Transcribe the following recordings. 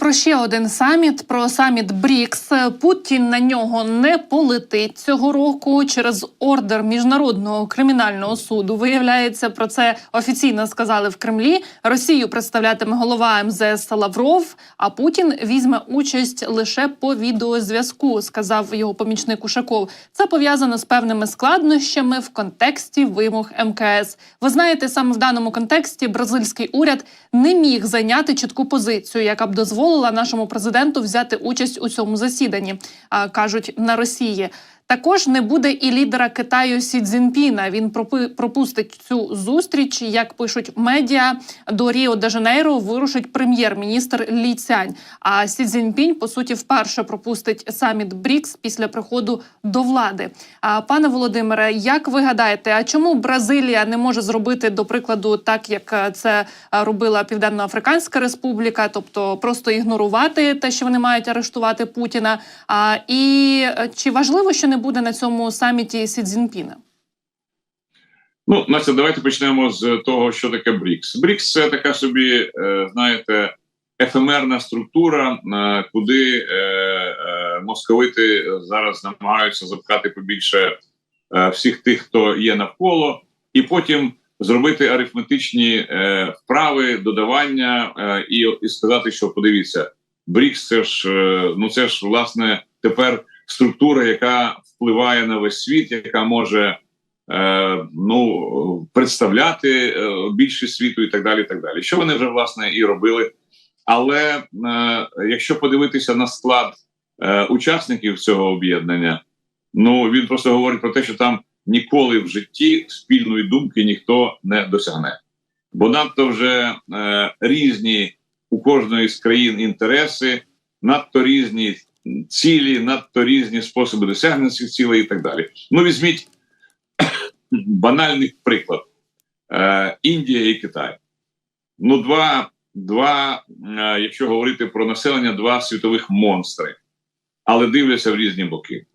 про ще один саміт про саміт БРІКС. Путін на нього не полетить цього року через ордер міжнародного кримінального суду. Виявляється, про це офіційно сказали в Кремлі. Росію представлятиме голова МЗС Лавров. А Путін візьме участь лише по відеозв'язку, сказав його помічник Ушаков. Це пов'язано з певними складнощами в контексті вимог МКС. Ви знаєте, саме в даному контексті бразильський уряд не міг зайняти чітку позицію, яка б дозволила нашому президенту взяти участь у цьому засіданні, кажуть на Росії. Також не буде і лідера Китаю Сі Цзіньпіна. Він пропустить цю зустріч. Як пишуть медіа, до Ріо де Жанейро вирушить прем'єр-міністр Лі Цянь. А Сі Цзіньпінь, по суті, вперше пропустить саміт БРІКС після приходу до влади. А пане Володимире, як ви гадаєте, а чому Бразилія не може зробити до прикладу, так як е, це е, робила Південноафриканська Республіка, тобто просто ігнорувати те, що вони мають арештувати Путіна? А і е, чи важливо, що не буде на цьому саміті Сі Цзіньпіна? Ну, Настя, давайте почнемо з того, що таке БРІКС. БРІКС це така собі, е, знаєте, ефемерна структура, е, куди е, московити зараз намагаються запхати побільше всіх тих, хто є навколо, і потім зробити арифметичні вправи, додавання і, і сказати, що подивіться, БРІКС це ж ну це ж власне тепер структура, яка впливає на весь світ, яка може е, ну представляти е, більшість світу і так далі. і так далі. Що вони вже власне і робили. Але е, якщо подивитися на склад е, учасників цього об'єднання, ну він просто говорить про те, що там ніколи в житті спільної думки ніхто не досягне, бо надто вже е, різні у кожної з країн інтереси, надто різні цілі, надто різні способи досягнення цих цілей і так далі. Ну, візьміть банальний приклад: е, Індія і Китай. Ну, два, два, е, якщо говорити про населення, два світових монстри, але дивляться в різні боки.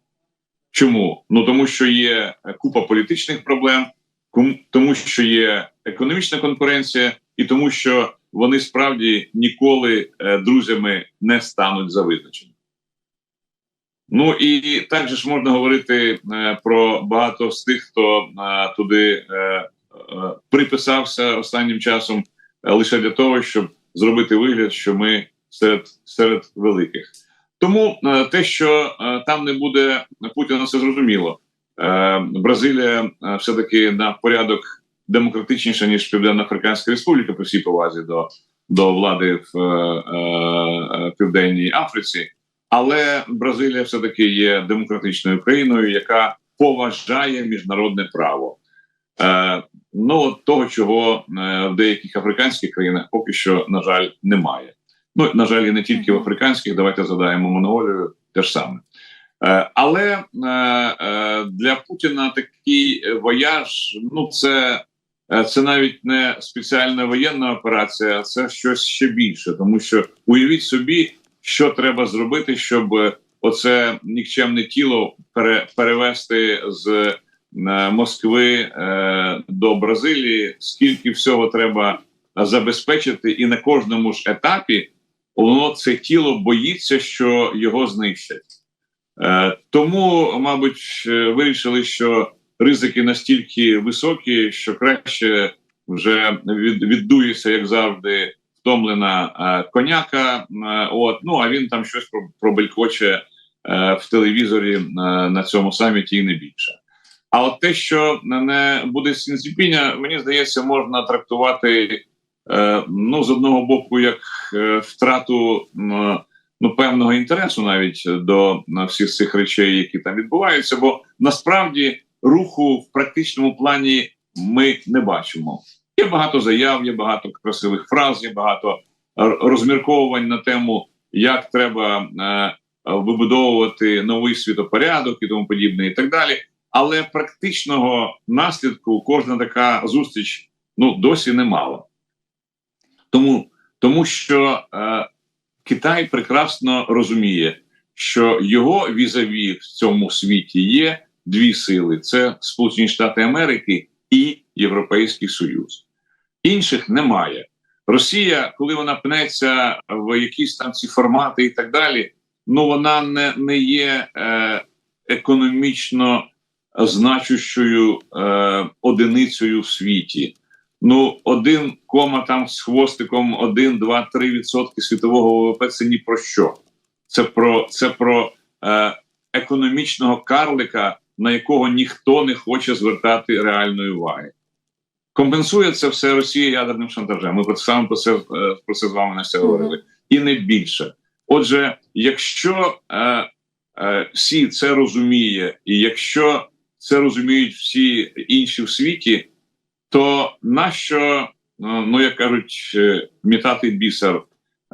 Чому? Ну тому що є купа політичних проблем, тому що є економічна конкуренція, і тому, що вони справді ніколи е, друзями не стануть за визначенням. Ну і також ж можна говорити е, про багато з тих, хто е, туди е, е, приписався останнім часом е, лише для того, щоб зробити вигляд, що ми серед, серед великих. Тому е, те, що е, там не буде Путіна, це зрозуміло. Е, Бразилія е, все-таки на порядок демократичніша, ніж Південно-Африканська Республіка, при всій повазі до, до влади в е, е, Південній Африці. Але Бразилія все-таки є демократичною країною, яка поважає міжнародне право. Е, ну, от того, чого е, в деяких африканських країнах поки що, на жаль, немає. Ну, на жаль, і не тільки в африканських, давайте згадаємо Монголію, те ж саме. Е, але е, е, для Путіна такий вояж, ну це, е, це навіть не спеціальна воєнна операція, це щось ще більше. Тому що уявіть собі, що треба зробити, щоб оце нікчемне тіло пере, перевести з е, Москви е, до Бразилії, скільки всього треба забезпечити, і на кожному ж етапі воно це тіло боїться, що його знищать. Е, тому, мабуть, е, вирішили, що ризики настільки високі, що краще вже від, віддується, як завжди, втомлена е, коняка. Е, от, ну а він там щось про- пробелькоче е, в телевізорі на цьому саміті і не більше. А от те, що не буде сінціпіння, мені здається, можна трактувати ну з одного боку як втрату ну певного інтересу навіть до всіх цих речей, які там відбуваються, бо насправді руху в практичному плані ми не бачимо. Є багато заяв, є багато красивих фраз, є багато розмірковувань на тему, як треба е, вибудовувати новий світопорядок і тому подібне, і так далі. Але практичного наслідку кожна така зустріч ну досі немало. Тому, тому що е, Китай прекрасно розуміє, що його візаві в цьому світі є дві сили: це Сполучені Штати Америки і Європейський Союз. Інших немає. Росія, коли вона пнеться в якісь там ці формати і так далі, ну вона не, не є е, економічно значущою е, одиницею в світі. Ну, один кома там з хвостиком, 1, 2, 3 відсотки світового ВВП це ні про що. Це про це про е, економічного карлика, на якого ніхто не хоче звертати реальної уваги. Компенсує це все Росія ядерним шантажем. Ми про це саме про це, про це з вами Настя говорили. І не більше. Отже, якщо е, е, всі це розуміє, і якщо це розуміють всі інші в світі, то нащо, е, ну як кажуть, е, мітати бісер,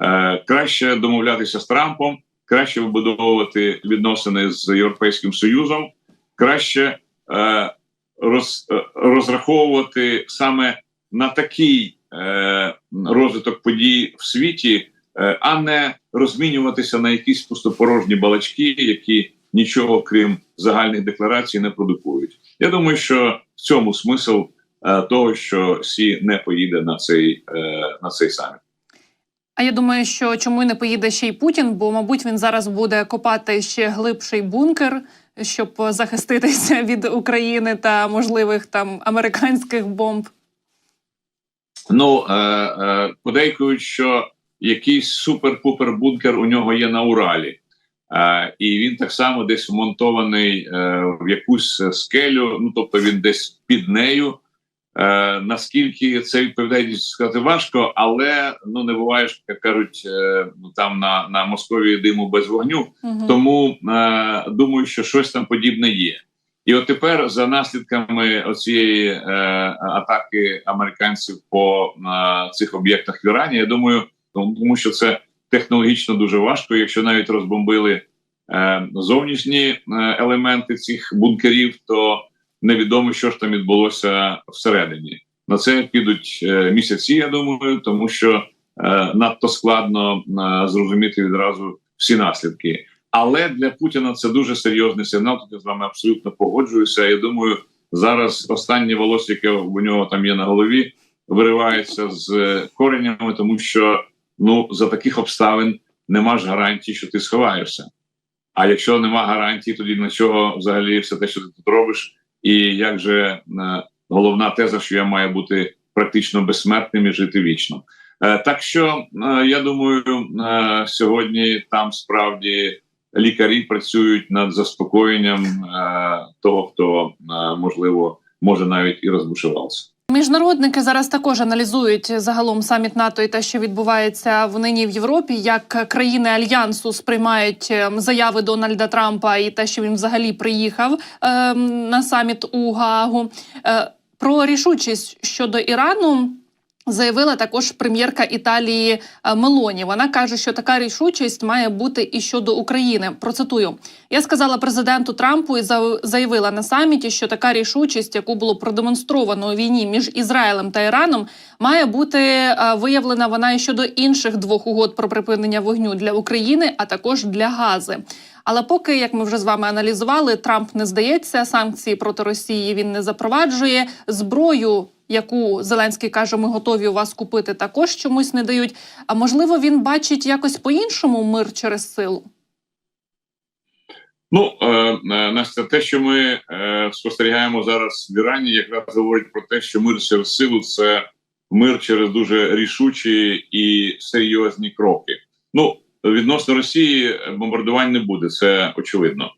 е, краще домовлятися з Трампом, краще вибудовувати відносини з Європейським Союзом, краще е, роз, е, розраховувати саме на такий е, розвиток подій в світі, е, а не розмінюватися на якісь пустопорожні балачки, які нічого крім загальних декларацій не продукують. Я думаю, що в цьому смисл е, того, що Сі не поїде на цей е, на цей саміт. А я думаю, що чому не поїде ще й Путін, бо, мабуть, він зараз буде копати ще глибший бункер, щоб захиститися від України та можливих там американських бомб. Ну е, е, подейкують, що якийсь супер-пупер бункер у нього є на Уралі, е, і він так само десь вмонтований е, в якусь скелю. Ну тобто він десь під нею. Е, наскільки це відповідає сказати важко, але ну не буває ж, як кажуть, е, ну, там на, на Московії диму без вогню. Угу. Тому е, думаю, що щось там подібне є. І от тепер за наслідками оцієї е, атаки американців по е, цих об'єктах в Ірані, я думаю, ну, тому що це технологічно дуже важко, якщо навіть розбомбили е, зовнішні е, елементи цих бункерів, то невідомо, що ж там відбулося всередині. На це підуть е, місяці, я думаю, тому що е, надто складно е, зрозуміти відразу всі наслідки. Але для Путіна це дуже серйозний сигнал. Тут я з вами абсолютно погоджуюся. Я думаю, зараз останнє волосся, яке у нього там є на голові, виривається з коренями, тому що ну за таких обставин нема ж гарантії, що ти сховаєшся. А якщо нема гарантії, тоді на чого взагалі все те, що ти тут робиш, і як же е, головна теза, що я маю бути практично безсмертним і жити вічно. Е, так що е, я думаю, сьогодні там справді лікарі працюють над заспокоєнням того, хто можливо може навіть і розбушувався. Міжнародники зараз також аналізують загалом саміт НАТО і те, що відбувається в нині в Європі, як країни альянсу сприймають ем, заяви Дональда Трампа і те, що він взагалі приїхав е, на саміт у Гаагу. Е, про рішучість щодо Ірану. Заявила також прем'єрка Італії е, Мелоні. Вона каже, що така рішучість має бути і щодо України. Процитую: я сказала президенту Трампу і заявила на саміті, що така рішучість, яку було продемонстровано у війні між Ізраїлем та Іраном, має бути е, виявлена вона і щодо інших двох угод про припинення вогню для України, а також для Гази. Але поки, як ми вже з вами аналізували, Трамп не здається, санкції проти Росії він не запроваджує зброю. Яку Зеленський каже, ми готові у вас купити, також чомусь не дають. А можливо, він бачить якось по-іншому мир через силу. Ну е, е, Настя, те, що ми е, спостерігаємо зараз в Ірані, якраз говорить про те, що мир через силу це мир через дуже рішучі і серйозні кроки. Ну відносно Росії бомбардувань не буде, це очевидно.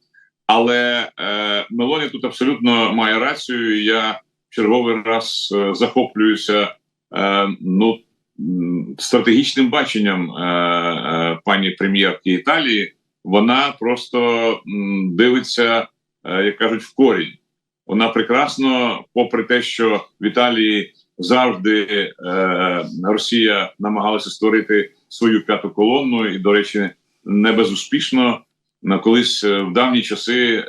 Але е, Мелоні тут абсолютно має рацію. Я черговий раз е, захоплююся е, ну стратегічним баченням е, е, пані прем'єрки Італії. Вона просто м, дивиться, е, як кажуть, в корінь. Вона прекрасно, попри те, що в Італії завжди е, Росія намагалася створити свою п'яту колонну, і, до речі, не безуспішно. На колись е, в давні часи е,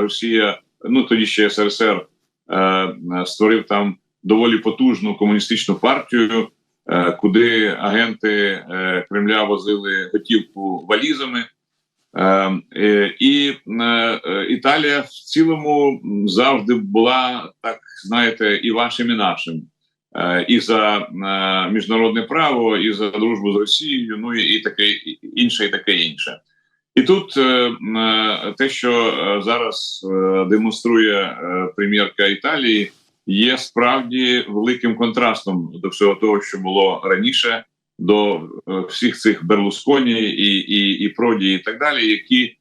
Росія, ну тоді ще СРСР, е, створив там доволі потужну комуністичну партію, куди агенти Кремля возили готівку валізами. І Італія в цілому завжди була так, знаєте, і вашим, і нашим. Е, і за е, міжнародне право, і за дружбу з Росією, ну і, таке інше, і таке інше. І тут е, те, що зараз демонструє прем'єрка Італії, є справді великим контрастом до всього того, що було раніше, до всіх цих Берлусконі і, і, і Проді, і так далі, які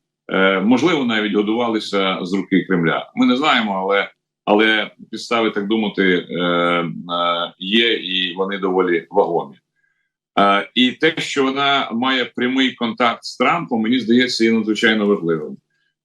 можливо навіть годувалися з руки Кремля. Ми не знаємо, але але підстави так думати е, е, є, і вони доволі вагомі. Е, і те, що вона має прямий контакт з Трампом, мені здається, є надзвичайно важливим.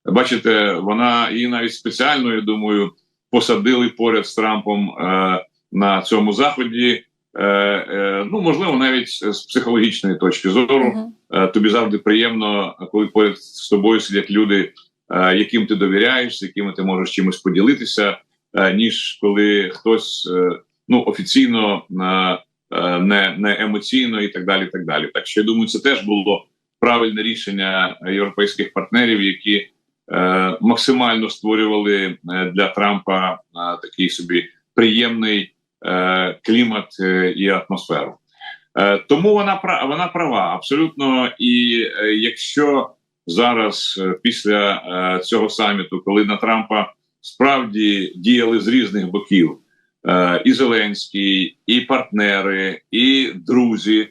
Бачите, вона її навіть спеціально, я думаю, посадили поряд з Трампом е, на цьому заході. Е, е, ну можливо, навіть з психологічної точки зору. Мгм. Е, тобі завжди приємно, коли поряд з тобою сидять люди, е, яким ти довіряєш, з якими ти можеш чимось поділитися, ніж коли хтось е, ну офіційно е, е, не, не емоційно і так далі. Так далі. Так що я думаю, це теж було правильне рішення європейських партнерів, які е, максимально створювали е, для Трампа е, такий собі приємний е, клімат е, і атмосферу. Е, Тому вона вона права абсолютно. І е, якщо зараз, е, після е, цього саміту, коли на Трампа справді діяли з різних боків, е, і Зеленський, і партнери, і друзі,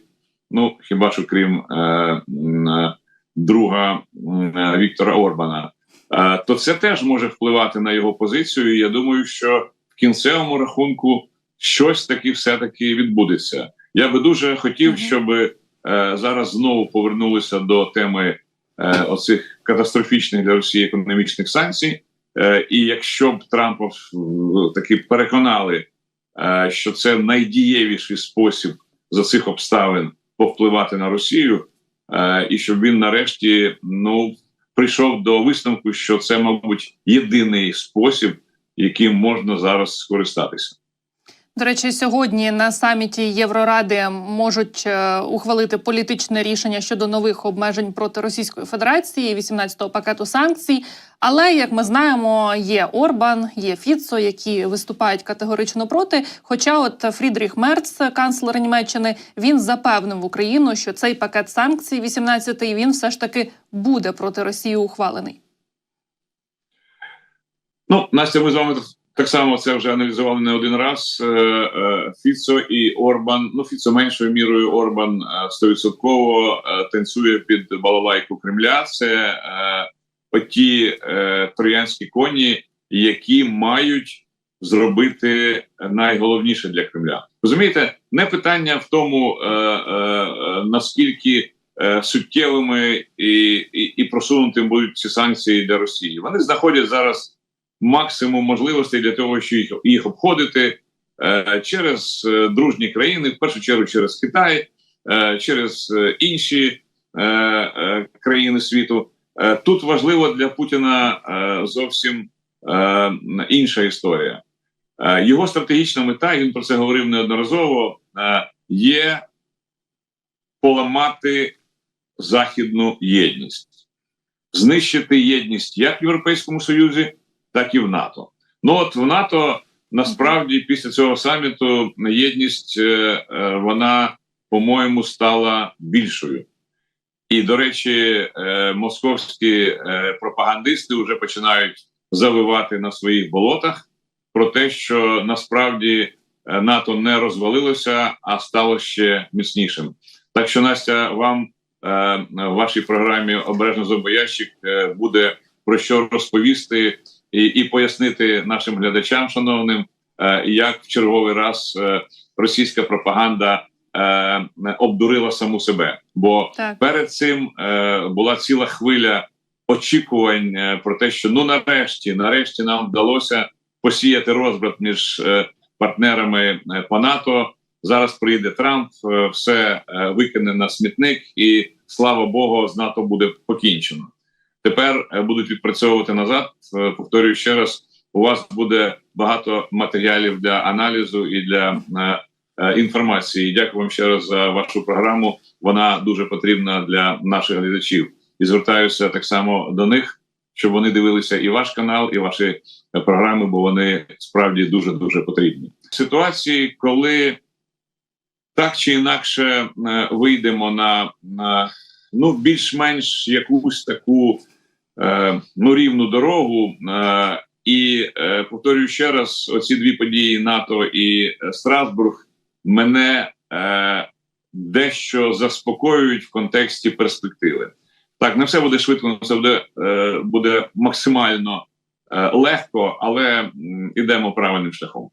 ну хіба що крім е, е, друга е, Віктора Орбана, е, то це теж може впливати на його позицію. І я думаю, що в кінцевому рахунку щось таки все-таки відбудеться. Я би дуже хотів, щоб е, зараз знову повернулися до теми е, оцих катастрофічних для Росії економічних санкцій. Е, і якщо б Трампа е, таки переконали, е, що це найдієвіший спосіб за цих обставин повпливати на Росію, е, і щоб він нарешті ну прийшов до висновку, що це, мабуть, єдиний спосіб, яким можна зараз скористатися. До речі, сьогодні на саміті Євроради можуть е, ухвалити політичне рішення щодо нових обмежень проти Російської Федерації, 18-го пакету санкцій. Але як ми знаємо, є Орбан, є Фіцо, які виступають категорично проти. Хоча, от Фрідріх Мерц, канцлер Німеччини, він запевнив Україну, що цей пакет санкцій, 18-й, він все ж таки буде проти Росії ухвалений. Ну, Настя, ми з вами так само це вже аналізували не один раз. Е, е, Фіцо і Орбан. Ну, Фіцо меншою мірою Орбан е, стовідсотково танцює під балалайку Кремля. Це оті троянські коні, які мають зробити найголовніше для Кремля. Розумієте, не питання в тому, наскільки суттєвими і, і, і просунутими будуть ці санкції для Росії. Вони знаходять зараз максимум можливостей для того, щоб їх, обходити е, через е, дружні країни, в першу чергу через Китай, е, через інші країни світу. Тут важливо для Путіна зовсім інша історія. Його стратегічна мета, він про це говорив неодноразово, є поламати західну єдність, знищити єдність як в Європейському Союзі, так і в НАТО. Ну от в НАТО насправді після цього саміту єдність е, е, вона, по-моєму, стала більшою. І, до речі, е, московські пропагандисти вже починають завивати на своїх болотах про те, що насправді НАТО не розвалилося, а стало ще міцнішим. Так що, Настя, вам в вашій програмі обережно зобоящик е, буде про що розповісти і, і пояснити нашим глядачам, шановним, е, як в черговий раз е, російська пропаганда е, обдурила саму себе. Бо Так. перед цим була ціла хвиля очікувань про те, що ну нарешті, нарешті нам вдалося посіяти розбрат між партнерами по НАТО. Зараз прийде Трамп, все викине на смітник, і слава Богу, з НАТО буде покінчено. Тепер е, будуть відпрацьовувати назад. Е, Повторюю ще раз: у вас буде багато матеріалів для аналізу і для е, інформації. Дякую вам ще раз за вашу програму. Вона дуже потрібна для наших глядачів. І звертаюся так само до них, щоб вони дивилися і ваш канал, і ваші програми, бо вони справді дуже дуже потрібні. ситуації, коли так чи інакше вийдемо на, на ну, більш-менш якусь таку ну, рівну дорогу. Е, і е, повторюю ще раз: оці дві події НАТО і е, Страсбург мене е, дещо заспокоюють в контексті перспективи. Так, не все буде швидко, не все буде, е, буде максимально е, легко, але м, ідемо правильним шляхом.